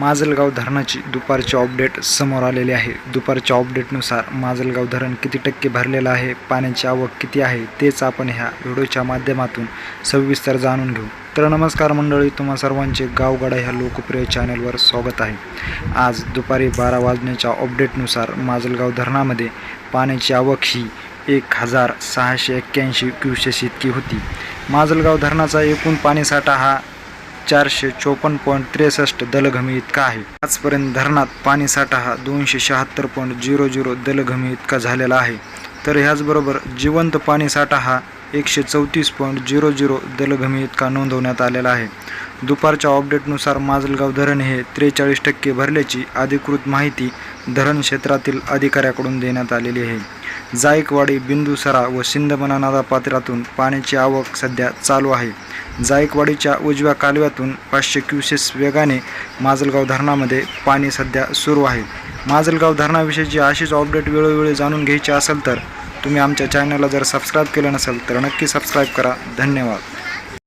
माजलगाव धरणाची दुपारची अपडेट समोर आलेली आहे. दुपारच्या अपडेटनुसार माजलगाव धरण किती टक्के भरलेलं आहे पाण्याची आवक किती आहे तेच आपण ह्या व्हिडिओच्या माध्यमातून सविस्तर जाणून घेऊ. तर नमस्कार मंडळी तुम्हा सर्वांचे गावगाडा ह्या लोकप्रिय चॅनलवर स्वागत आहे. आज दुपारी बारा वाजण्याच्या अपडेटनुसार माजलगाव धरणामध्ये पाण्याची आवक ही एक हजार सहाशे एक्क्याऐंशी क्युसेस इतकी होती. माजलगाव धरणाचा एकूण पाणीसाठा हा चारशे चोपन्न पॉईंट त्रेसष्ट दलघमी इतका आहे. आजपर्यंत धरणात पाणीसाठा हा दोनशे शहात्तर पॉईंट झिरो झिरो दलघमी इतका झालेला आहे. तर ह्याचबरोबर जिवंत पाणीसाठा हा एकशे चौतीस पॉईंट झिरो झिरो दलघमी इतका नोंदवण्यात आलेला आहे. दुपारच्या अपडेटनुसार माजलगाव धरण हे त्रेचाळीस टक्के भरल्याची अधिकृत माहिती धरण क्षेत्रातील अधिकाऱ्याकडून देण्यात आलेली आहे. जायकवाडी बिंदुसरा व शिंदमना नादा पात्रातून पाण्याची आवक सध्या चालू आहे. जायकवाडीच्या उजव्या कालव्यातून पाचशे क्युसेस वेगाने माजलगाव धरणामध्ये पाणी सध्या सुरू आहे. माजलगाव धरणाविषयीची अशीच अपडेट वेळोवेळी जाणून घ्यायची असेल तर तुम्ही आमच्या चॅनलला जर सबस्क्राईब केलं नसेल तर नक्की सबस्क्राईब करा. धन्यवाद.